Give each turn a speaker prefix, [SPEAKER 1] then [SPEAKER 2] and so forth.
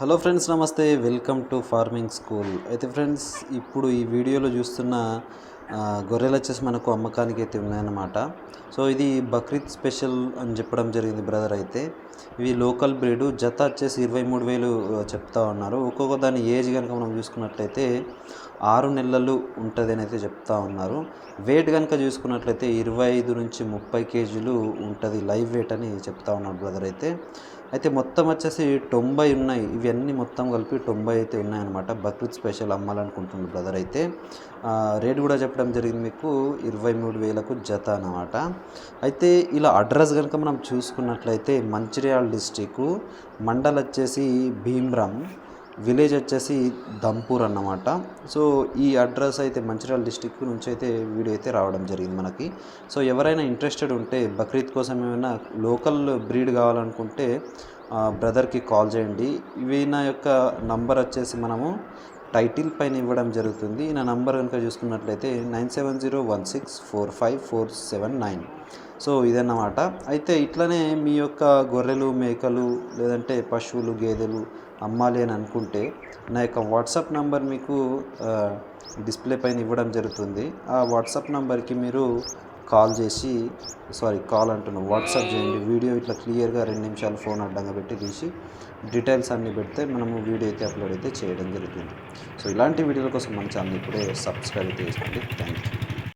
[SPEAKER 1] Hello friends నమస్తే. Welcome to farming school. అయితే friends ఇప్పుడు ఈ వీడియోలో చూస్తున్న గొర్రెలు వచ్చేసి మనకు అమ్మకానికి అయితే ఉన్నాయన్నమాట. సో ఇది బక్రీద్ స్పెషల్ అని చెప్పడం జరిగింది బ్రదర్ అయితే. ఇవి లోకల్ బ్రీడ్. జత వచ్చేసి ఇరవై మూడు వేలు చెప్తా ఉన్నారు. ఒక్కొక్క దాని ఏజ్ కనుక మనం చూసుకున్నట్లయితే ఆరు నెలలు ఉంటుంది అని అయితే చెప్తా ఉన్నారు. వెయిట్ కనుక చూసుకున్నట్లయితే ఇరవై ఐదు నుంచి ముప్పై కేజీలు ఉంటుంది లైవ్ వెయిట్ అని చెప్తా ఉన్నాడు బ్రదర్ అయితే. అయితే మొత్తం వచ్చేసి తొంభై ఉన్నాయి. ఇవన్నీ మొత్తం కలిపి తొంభై అయితే ఉన్నాయన్నమాట. బక్రీద్ స్పెషల్ అమ్మాలనుకుంటున్నాడు బ్రదర్ అయితే. రేట్ కూడా చెప్పడం జరిగింది మీకు ఇరవై మూడు వేలకు జత అన్నమాట. అయితే ఇలా అడ్రస్ కనుక మనం చూసుకున్నట్లయితే మంచిర్యాల డిస్టిక్ మండల్ వచ్చేసి భీమ్రం విలేజ్ వచ్చేసి దంపూర్ అన్నమాట. సో ఈ అడ్రస్ అయితే మంచిర్యాల డిస్టిక్ నుంచి అయితే వీడియో అయితే రావడం జరిగింది మనకి. సో ఎవరైనా ఇంట్రెస్టెడ్ ఉంటే బక్రీద్ కోసం ఏమైనా లోకల్ బ్రీడ్ కావాలనుకుంటే బ్రదర్కి కాల్ చేయండి. ఇవి నా యొక్క నంబర్ వచ్చేసి మనము టైటిల్ పైన ఇవ్వడం జరుగుతుంది. నా నంబర్ కనుక చూసుకున్నట్లయితే nine seven zero one six four five four seven nine. So ఇదన్నమాట. అయితే ఇట్లనే మీ యొక్క గొర్రెలు మేకలు లేదంటే పశువులు గేదెలు అమ్మాలి అని అనుకుంటే నా యొక్క వాట్సాప్ నంబర్ మీకు డిస్ప్లే పైన ఇవ్వడం జరుగుతుంది. ఆ వాట్సాప్ నంబర్కి మీరు కాల్ చేసి సారీ కాల్ అంటున్నాను వాట్సాప్ చేయండి వీడియో ఇట్లా క్లియర్గా రెండు నిమిషాలు ఫోన్ అడ్డంగా పెట్టి తీసి డీటెయిల్స్ అన్నీ పెడితే మనము వీడియో అయితే అప్లోడ్ అయితే చేయడం జరుగుతుంది. సో ఇలాంటి వీడియోల కోసం మన ఛానల్ ఇప్పుడే సబ్స్క్రైబ్ అయితే చేసుకోండి. Thank you.